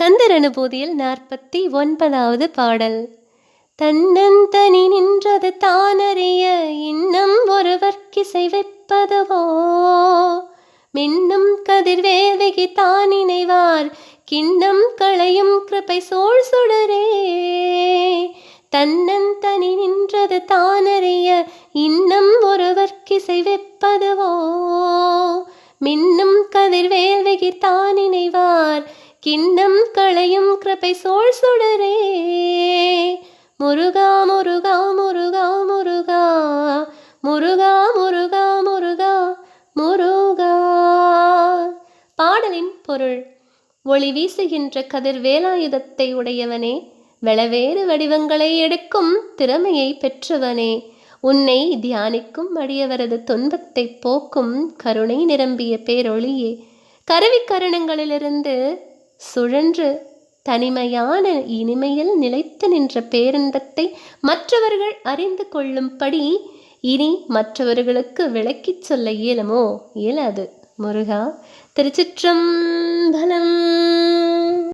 கந்தர் அனுபூதியில் நாற்பத்தி ஒன்பதாவது பாடல். தன்னந்தனி நின்றது தானறிய இன்னும் ஒருவர்க்கிசை வைப்பதுவோ? மின்னும் கதிர்வேதிகி தான் இணைவார் கிண்ணம் களையும் கிருபை சோழ் சுடரே. தன்னந்தனி நின்றது தானறிய இன்னம் ஒருவர்க்கிசை வைப்பதுவோ? மின்னும் கதிர் தான் இணைவார் கிண்ணம் களையும் கிருபை சோழ் சுடரே. முருகா முருகா முருகா முருகா. முருகா முருகா முருகா முருகா. பாடலின் பொருள் ஒளி வீசுகின்ற கதிர் வேலாயுதத்தை உடையவனே வெளவேறு வடிவங்களை எடுக்கும் திறமையை பெற்றவனே உன்னை தியானிக்கும் அடியவரது துன்பத்தை போக்கும் கருணை நிரம்பிய பேரொளியே. கருவிக்கரணங்களிலிருந்து சுழன்று தனிமையான இனிமையில் நிலைத்து நின்ற பேரண்டத்தை மற்றவர்கள் அறிந்து கொள்ளும்படி இனி மற்றவர்களுக்கு விளக்கிச் சொல்ல இயலுமோ? இயலாது. முருகா திருச்சிற்றம்பலம்